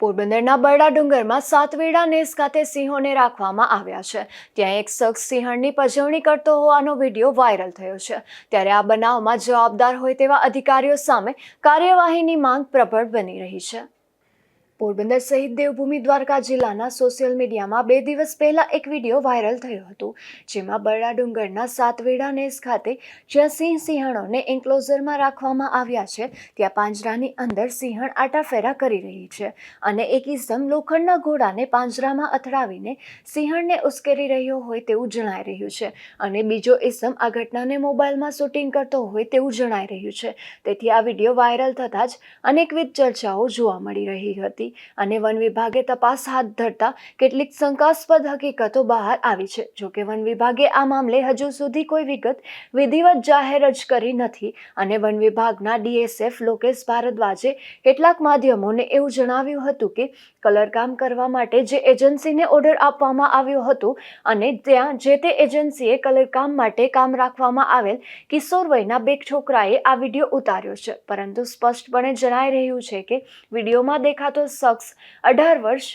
પોરબંદરના બરડા ડુંગરમાં સાતવેડા નેસ ખાતે સિંહોને રાખવામાં આવ્યા છે. ત્યાં એક શખ્સ સિંહણની પજવણી કરતો હોવાનો વીડિયો વાયરલ થયો છે. ત્યારે આ બનાવમાં જવાબદાર હોય તેવા અધિકારીઓ સામે કાર્યવાહીની માંગ પ્રબળ બની રહી છે. પોરબંદર સહિત દેવભૂમિ દ્વારકા જિલ્લાના સોશિયલ મીડિયામાં બે દિવસ પહેલા એક વીડિયો વાયરલ થયો હતો, જેમાં બરડા ડુંગરના સાતવેડા નેસ ખાતે જ્યાં સિંહ સિંહણોને એન્ક્લોઝરમાં રાખવામાં આવ્યા છે, ત્યાં પાંજરાની અંદર સિંહણ આટાફેરા કરી રહી છે અને એક ઇસમ લોખંડના ઘોડાને પાંજરામાં અથડાવીને સિંહણને ઉશ્કેરી રહ્યો હોય તેવું જણાઈ રહ્યું છે અને બીજો ઇસમ આ ઘટનાને મોબાઈલમાં શૂટિંગ કરતો હોય તેવું જણાઈ રહ્યું છે. તેથી આ વીડિયો વાયરલ થતાં જ અનેકવિધ ચર્ચાઓ જોવા મળી રહી હતી. અને વન વિભાગે તપાસ હાથ ધરતા કેટલીક શંકાસ્પદ હકીકતો બહાર આવી છે. જોકે વન વિભાગે આ મામલે હજુ સુધી કોઈ વિગત વિધિવત જાહેર જ કરી નથી અને વન વિભાગના ડીએસએફ લોકેશ ભારદ્વાજે કેટલાક માધ્યમોને એવું જણાવ્યું હતું કે કલરકામ કરવા માટે જે એજન્સીને ઓર્ડર આપવામાં આવ્યો હતો અને ત્યાં જે તે એજન્સીએ કલરકામ માટે કામ રાખવામાં આવેલ કિશોર વયના બે છોકરાએ આ વીડિયો ઉતાર્યો છે. પરંતુ સ્પષ્ટપણે જણાઈ રહ્યું છે કે વિડીયોમાં દેખાતો શખ્સ અઢાર વર્ષ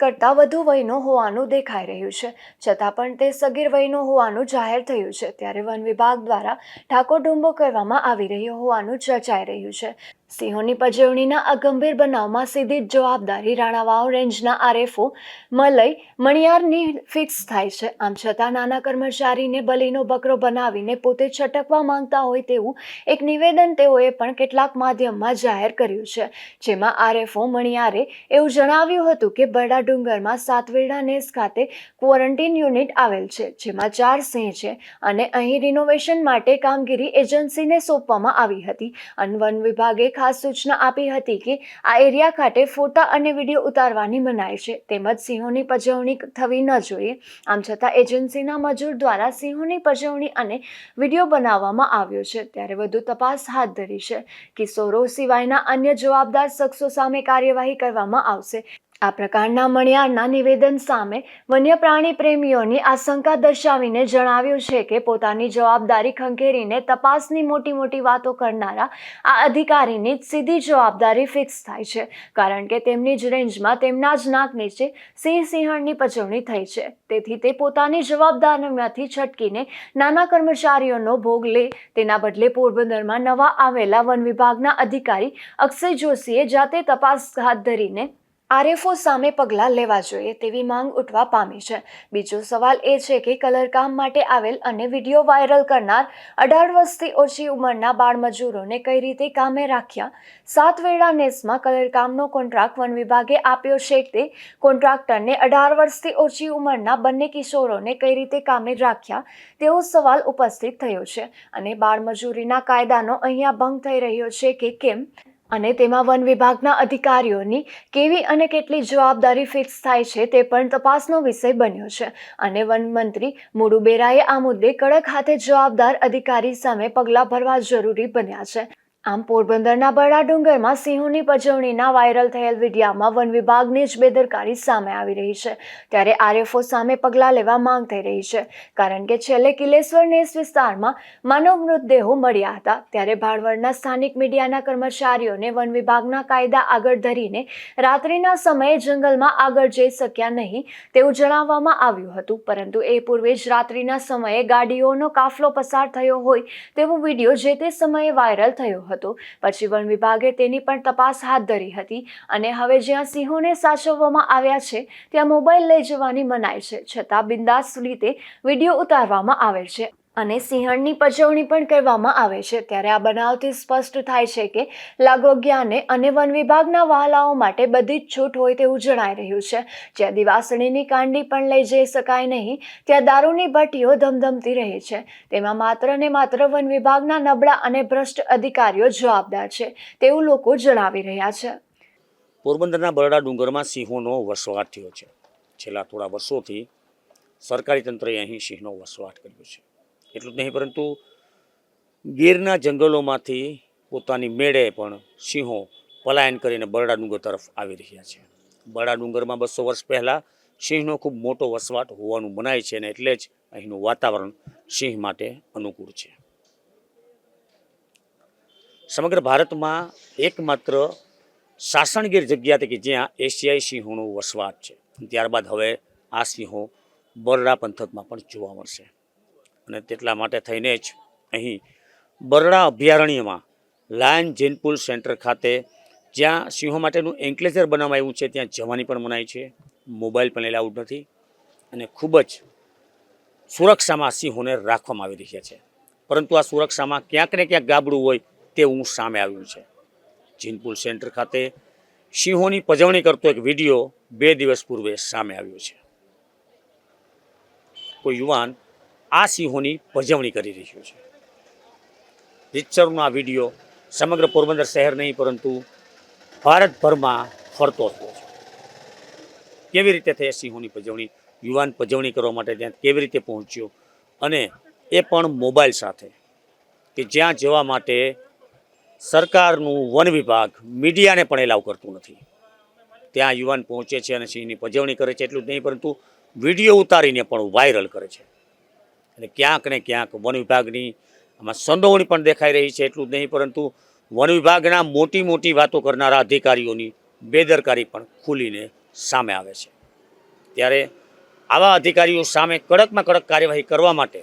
કરતાં વધુ વયનો હોવાનું દેખાઈ રહ્યું છે. છતાં પણ તે સગીર વયનો હોવાનું જાહેર થયું છે. ત્યારે વન વિભાગ દ્વારા ઠાકોર ઢુંબો કરવામાં આવી રહ્યો હોવાનું ચર્ચાઈ રહ્યું છે. સિંહોની પજવણીના આ ગંભીર બનાવમાં સીધી જ જવાબદારી રાણાવાવ રેન્જના આરએફઓ મલય મણિયારની ફિક્સ થાય છે. આમ છતાં નાના કર્મચારીને બલીનો બકરો બનાવીને પોતે છટકવા માંગતા હોય તેવું એક નિવેદન તેઓએ પણ કેટલાક માધ્યમમાં જાહેર કર્યું છે. જેમાં આરએફઓ મણિયારે એવું જણાવ્યું હતું કે બરડા ડુંગરમાં સાતવેડા નેસ ખાતે ક્વોરન્ટીન યુનિટ આવેલ છે, જેમાં ચાર સિંહ છે અને અહીં રિનોવેશન માટે કામગીરી એજન્સીને સોંપવામાં આવી હતી. અને વન વિભાગે ખાસ સૂચના આપી હતી કે, આ એરિયા ખાતે ફોટા અને વીડિયો ઉતારવાની મનાય છે, તેમજ સિંહોની પજવણી થવી ન જોઈએ. આમ છતાં એજન્સીના મજૂર દ્વારા સિંહોની પજવણી અને વીડિયો બનાવવામાં આવ્યો છે. ત્યારે વધુ તપાસ હાથ ધરી છે કિશોરો સિવાયના અન્ય જવાબદાર શખ્સો સામે કાર્યવાહી કરવામાં આવશે. આ પ્રકારના મણિયારના નિવેદન સામે વન્ય પ્રાણી પ્રેમીઓની આશંકા દર્શાવીને જણાવ્યું છે કે પોતાની જવાબદારી ખંખેરીને તપાસની મોટી મોટી વાતો કરનારા આ અધિકારીની જ સીધી જવાબદારી ફિક્સ થાય છે, કારણ કે તેમની જ રેન્જમાં તેમના જ નાક નીચે સિંહ સિંહણની પજવણી થઈ છે. તેથી તે પોતાની જવાબદારીમાંથી છટકીને નાના કર્મચારીઓનો ભોગ લે. તેના બદલે પોરબંદરમાં નવા આવેલા વન વિભાગના અધિકારી અક્ષય જોશીએ જાતે તપાસ હાથ ધરીને આરએફઓ સામે પગલાં લેવા જોઈએ તેવી માંગ ઉઠવા પામી છે. બીજો સવાલ એ છે કે કલરકામ માટે આવેલ અને વીડિયો વાયરલ કરનાર અઢાર વર્ષથી ઓછી ઉંમરના બાળમજૂરોને કઈ રીતે કામે રાખ્યા? સાત વેળા નેસમાં કલરકામનો કોન્ટ્રાક્ટ વન વિભાગે આપ્યો છે તે કોન્ટ્રાક્ટરને અઢાર વર્ષથી ઓછી ઉંમરના બંને કિશોરોને કઈ રીતે કામે રાખ્યા? તેવો સવાલ ઉપસ્થિત થયો છે. અને બાળમજૂરીના કાયદાનો અહીંયા ભંગ થઈ રહ્યો છે કે કેમ? અને તેમાં વન વિભાગના અધિકારીઓની કેવી અને કેટલી જવાબદારી ફિક્સ થાય છે તે પણ તપાસનો વિષય બન્યો છે. અને વનમંત્રી મુડુબેરાએ આ મુદ્દે કડક હાથે જવાબદાર અધિકારી સામે પગલાં ભરવા જરૂરી બન્યા છે. આમ પોરબંદરના બરડા ડુંગરમાં સિંહોની પજવણીના વાયરલ થયેલ વિડીયામાં વન વિભાગની જ બેદરકારી સામે આવી રહી છે. ત્યારે આરએફઓ સામે પગલાં લેવા માંગ થઈ રહી છે. કારણ કે છેલ્લે કિલેશ્વર નેસ વિસ્તારમાં માનવ મૃતદેહો મળ્યા હતા. ત્યારે ભાડવડના સ્થાનિક મીડિયાના કર્મચારીઓને વન વિભાગના કાયદા આગળ ધરીને રાત્રિના સમયે જંગલમાં આગળ જઈ શક્યા નહીં તેવું જણાવવામાં આવ્યું હતું. પરંતુ એ પૂર્વે જ રાત્રિના સમયે ગાડીઓનો કાફલો પસાર થયો હોય તેવો વીડિયો જે તે સમયે વાયરલ થયો હતો. પછી વન વિભાગે તેની પણ તપાસ હાથ ધરી હતી અને હવે જ્યાં સિંહોને સાચવવામાં આવ્યા છે, ત્યાં મોબાઈલ લઈ જવાની મનાઈ છે. છતાં બિંદાસ રીતે વીડિયો ઉતારવામાં આવે છે. અને સિંહણની પજવણી પણ કરવામાં આવે છે. ત્યારે આ બનાવથી સ્પષ્ટ થાય છે કે લાગોગ્યાને અને વન વિભાગના વાહલાઓ માટે બધી જ છૂટ હોય તેવું જણાઈ રહ્યું છે. જ્યાં દિવાસળીની કાંડી પણ લઈ જઈ શકાય નહીં, ત્યાં દારૂની ભટ્ટીઓ ધમધમતી રહે છે. તેમાં માત્ર ને માત્ર વન વિભાગના નબળા અને ભ્રષ્ટ અધિકારીઓ જવાબદાર છે, તેવું લોકો જણાવી રહ્યા છે. પોરબંદરના બરડા ડુંગરમાં સિંહોનો વસવાટ થયો છે. છેલ્લા થોડા વર્ષોથી સરકારી તંત્રએ અહીં સિંહનો વસવાટ કર્યો છે. એટલું જ નહીં, પરંતુ ગીરના જંગલોમાંથી પોતાની મેળે પણ સિંહો પલાયન કરીને બરડા ડુંગર તરફ આવી રહ્યા છે. બરડા ડુંગરમાં બસો વર્ષ પહેલાં સિંહનો ખૂબ મોટો વસવાટ હોવાનું મનાય છે અને એટલે જ અહીંનું વાતાવરણ સિંહ માટે અનુકૂળ છે. સમગ્ર ભારતમાં એકમાત્ર સાસણગીર જગ્યા કે જ્યાં એશિયાઈ સિંહોનો વસવાટ છે. ત્યારબાદ હવે આ સિંહો બરડા પંથકમાં પણ જોવા મળશે. અને તેટલા માટે થઈને જ અહીં બરડા અભયારણ્યમાં લાયન જેનપુલ સેન્ટર ખાતે જ્યાં સિંહો માટેનું એન્કલેઝર બનાવવામાં આવ્યું છે, ત્યાં જવાની પણ મનાઈ છે. મોબાઈલ પણ એલાઉડ નથી અને ખૂબ જ સુરક્ષામાં સિંહોને રાખવામાં આવી રહ્યા છે. પરંતુ આ સુરક્ષામાં ક્યાંક ને ક્યાંક ગાબડું હોય તેવું સામે આવ્યું છે. જીનપુલ સેન્ટર ખાતે સિંહોની પજવણી કરતો એક વીડિયો બે દિવસ પૂર્વે સામે આવ્યો છે. કોઈ યુવાન આ સિંહોની પજવણી કરી રહ્યો છે. રીતસરનો આ વીડિયો સમગ્ર પોરબંદર શહેર નહીં, પરંતુ ભારતભરમાં ફરતો થયો કેવી રીતે થઈ સિંહોની પજવણી યુવાન પજવણી કરવા માટે ત્યાં કેવી રીતે પહોંચ્યો? અને એ પણ મોબાઈલ સાથે કે જ્યાં જવા માટે સરકારનું વન વિભાગ મીડિયાને પણ એલાવ કરતું નથી. ત્યાં યુવાન પહોંચે છે અને સિંહની પજવણી કરે છે, એટલું જ નહીં, પરંતુ વીડિયો ઉતારીને પણ વાયરલ કરે છે. અને ક્યાંક ને ક્યાંક વન વિભાગની આમાં સંડોવણી પણ દેખાઈ રહી છે, એટલું જ નહીં, પરંતુ વન વિભાગના મોટી મોટી વાતો કરનારા અધિકારીઓની બેદરકારી પણ ખુલીને સામે આવે છે. ત્યારે આવા અધિકારીઓ સામે કડકમાં કડક કાર્યવાહી કરવા માટે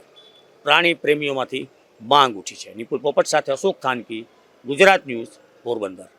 પ્રાણી પ્રેમીઓમાંથી માંગ ઉઠી છે. નિપુલ પોપટ સાથે અશોક ખાનકી, ગુજરાત ન્યૂઝ પોરબંદર.